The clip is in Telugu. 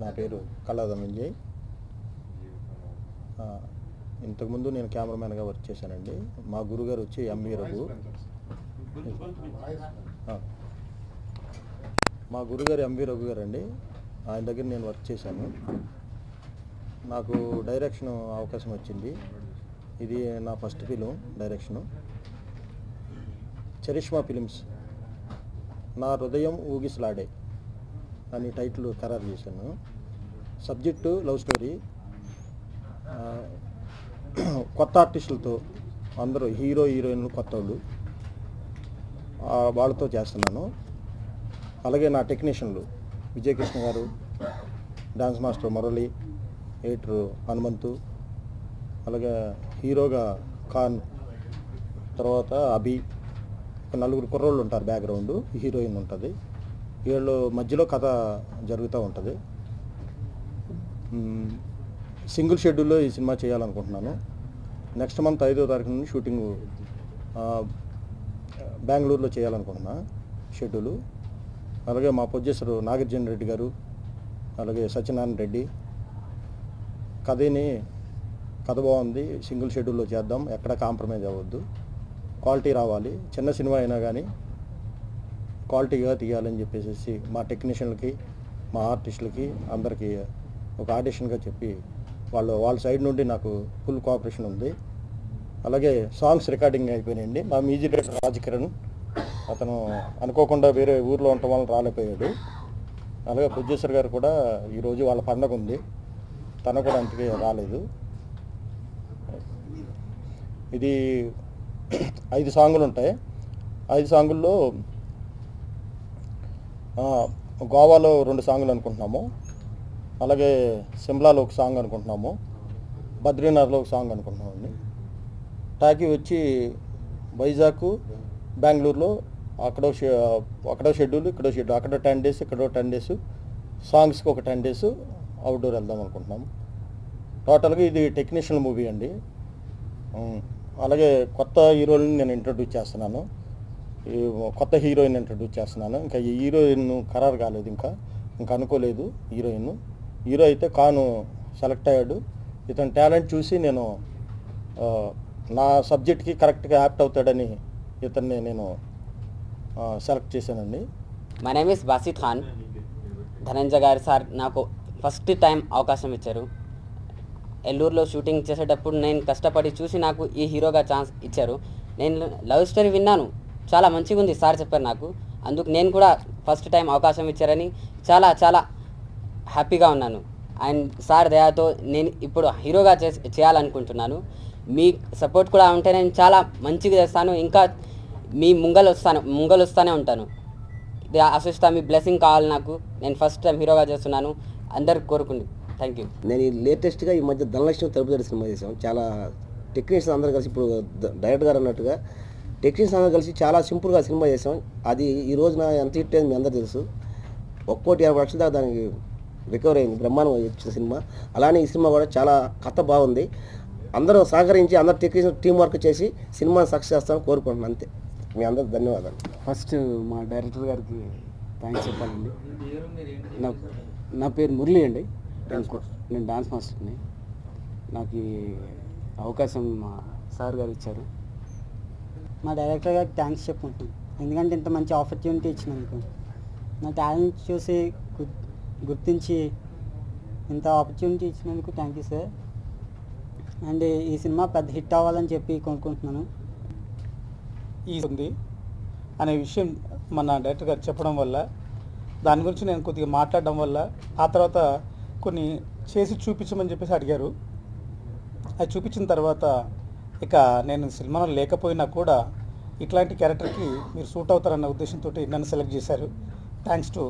నా పేరు కళాదం విజయ్ ఇంతకుముందు నేను కెమెరామెన్గా వర్క్ చేశానండి. మా గురుగారు వచ్చి ఎంవీ రఘు. మా గురుగారు ఎంవీ రఘు గారు అండి ఆయన దగ్గర నేను వర్క్ చేశాను. నాకు డైరెక్షన్ అవకాశం వచ్చింది. ఇది నా first film direction. Charishma films. నా హృదయం ఊగిసలాడే. అని టైటిల్ ఖరారు చేశాను. Subject love story. కొత్త ఆర్టిస్టులతో అందరూ హీరో హీరోయిన్లు కొత్త వాళ్ళు వాళ్ళతో చేస్తున్నాను. అలాగే నా టెక్నీషియన్లు విజయకృష్ణ గారు dance master Murali editor Hanumanthu అలాగే హీరోగా ఖాన్ తర్వాత అభి నలుగురు కుర్రోళ్ళు ఉంటారు బ్యాక్గ్రౌండ్ హీరోయిన్ ఉంటుంది. వీళ్ళు మధ్యలో కథ జరుగుతూ ఉంటుంది. సింగిల్ షెడ్యూల్లో ఈ సినిమా చేయాలనుకుంటున్నాను. నెక్స్ట్ మంత్ ఐదో తారీఖు నుండి షూటింగ్ బెంగళూరులో చేయాలనుకుంటున్నా షెడ్యూలు. అలాగే మా ప్రొడ్యూసర్ నాగార్జున రెడ్డి గారు అలాగే సత్యనారాయణ రెడ్డి. కథని కథ బాగుంది సింగిల్ షెడ్యూల్లో చేద్దాం ఎక్కడ కాంప్రమైజ్ అవ్వద్దు. క్వాలిటీ రావాలి చిన్న సినిమా అయినా కానీ క్వాలిటీగా తీయాలని చెప్పేసి మా టెక్నీషియన్లకి మా ఆర్టిస్టులకి అందరికీ ఒక ఆడిషన్గా చెప్పి వాళ్ళు వాళ్ళ సైడ్ నుండి నాకు ఫుల్ కోఆపరేషన్ ఉంది. అలాగే సాంగ్స్ రికార్డింగ్ అయిపోయినాయండి. మా మ్యూజిక్ డైరెక్టర్ రాజకిరణ్ అతను అనుకోకుండా వేరే ఊర్లో ఉండటం వల్ల రాలేకపోయాడు. అలాగే ప్రొడ్యూసర్ గారు కూడా ఈరోజు వాళ్ళ పండగ ఉంది. తన కూడా అంతకే రాలేదు. ఇది ఐదు సాంగులు ఉంటాయి. ఐదు సాంగుల్లో గోవాలో రెండు సాంగులు అనుకుంటున్నాము. అలాగే సిమ్లాలో ఒక సాంగ్ అనుకుంటున్నాము. బద్రీనాథ్లో ఒక సాంగ్ అనుకుంటున్నామండి టాకీ వచ్చి వైజాగ్ బెంగళూరులో అక్కడో షె- అక్కడో షెడ్యూల్ ఇక్కడో షెడ్యూల్ అక్కడ టెన్ డేస్ ఇక్కడో టెన్ డేస్ సాంగ్స్కి ఒక టెన్ డేస్ అవుట్డోర్ వెళ్దాం అనుకుంటున్నాము. టోటల్గా ఇది టెక్నీషియల్ మూవీ అండి. అలాగే కొత్త హీరోని నేను ఇంట్రడ్యూస్ చేస్తున్నాను. ఈ కొత్త హీరోయిన్ ఇంట్రడ్యూస్ చేస్తున్నాను. ఇంకా ఈ హీరోయిన్ ఖరారు కాలేదు ఇంకా. ఇంకా అనుకోలేదు హీరోయిన్ హీరో అయితే కాను సెలెక్ట్ అయ్యాడు. ఇతని టాలెంట్ చూసి నేను నా సబ్జెక్ట్కి కరెక్ట్గా యాప్ట్ అవుతాడని ఇతన్ని నేను సెలెక్ట్ చేశానండి. My name is Basit Khan Dhananjay garu sir నాకు ఫస్ట్ టైం అవకాశం ఇచ్చారు. ఎల్లూరులో షూటింగ్ చేసేటప్పుడు నేను కష్టపడి చూసి నాకు ఈ హీరోగా ఛాన్స్ ఇచ్చారు. నేను లవ్ స్టోరీ విన్నాను. చాలా మంచిగా ఉంది సార్ చెప్పారు నాకు. అందుకు నేను కూడా ఫస్ట్ టైం అవకాశం ఇచ్చారని చాలా చాలా హ్యాపీగా ఉన్నాను. అండ్ సార్ దయాతో నేను ఇప్పుడు హీరోగా చే చేయాలనుకుంటున్నాను. మీ సపోర్ట్ కూడా ఉంటే నేను చాలా మంచిగా చేస్తాను. ఇంకా మీ ముంగలు వస్తాను ముంగలు వస్తూనే ఉంటాను. ఇది ఆశిస్తా మీ బ్లెస్సింగ్ కావాలి నాకు. నేను ఫస్ట్ టైం హీరోగా చేస్తున్నాను. అందరికి కోరుకుంది. Thank you. నేను ఈ లేటెస్ట్గా ఈ మధ్య ధనలక్ష్మి తలుపుదారి సినిమా చేసాం చాలా టెక్నీషియన్స్ అందరూ కలిసి ఇప్పుడు డైరెక్ట్ డైరెక్టర్ గారు అన్నట్టుగా టెక్నీషియన్ అందరూ కలిసి చాలా సింపుల్గా సినిమా చేసాం. అది ఈ రోజున ఎంత హిట్ అయింది మీ అందరూ తెలుసు. ఒక్కోటి యాభై లక్షల దాకా దానికి రికవర్ అయింది. బ్రహ్మాండం వచ్చిన సినిమా. అలానే ఈ సినిమా కూడా చాలా కథ బాగుంది. అందరూ సహకరించి అందరు టెక్నీషియన్ టీం వర్క్ చేసి సినిమాని సక్సెస్ చేస్తామని కోరుకుంటున్నాను. అంతే. మీ అందరికి ధన్యవాదాలు. ఫస్ట్ మా డైరెక్టర్ గారికి థ్యాంక్స్ చెప్పాలండి. నా నా పేరు మురళి అండి. నేను- నేను డాన్స్ మాస్టర్ని. నాకు ఈ అవకాశం మా సార్ గారు ఇచ్చారు. మా డైరెక్టర్ గారికి థ్యాంక్స్ చెప్పుకుంటున్నాను ఎందుకంటే ఇంత మంచి ఆపర్చునిటీ ఇచ్చినందుకు. నా టాలెంట్ చూసి గుర్తించి ఇంత ఆపర్చునిటీ ఇచ్చినందుకు థ్యాంక్ యూ సార్. అండ్ ఈ సినిమా పెద్ద హిట్ అవ్వాలని చెప్పి కొనుక్కుంటున్నాను ఈ ఉంది అనే విషయం మన డైరెక్టర్ గారు చెప్పడం వల్ల దాని గురించి నేను కొద్దిగా మాట్లాడడం వల్ల ఆ తర్వాత కొన్ని చేసి చూపించమని చెప్పేసి అడిగారు. అది చూపించిన తర్వాత ఇక నేను సినిమాలో లేకపోయినా కూడా ఇట్లాంటి క్యారెక్టర్కి మీరు సూట్ అవుతారన్న ఉద్దేశంతో నన్ను సెలెక్ట్ చేశారు. Thanks to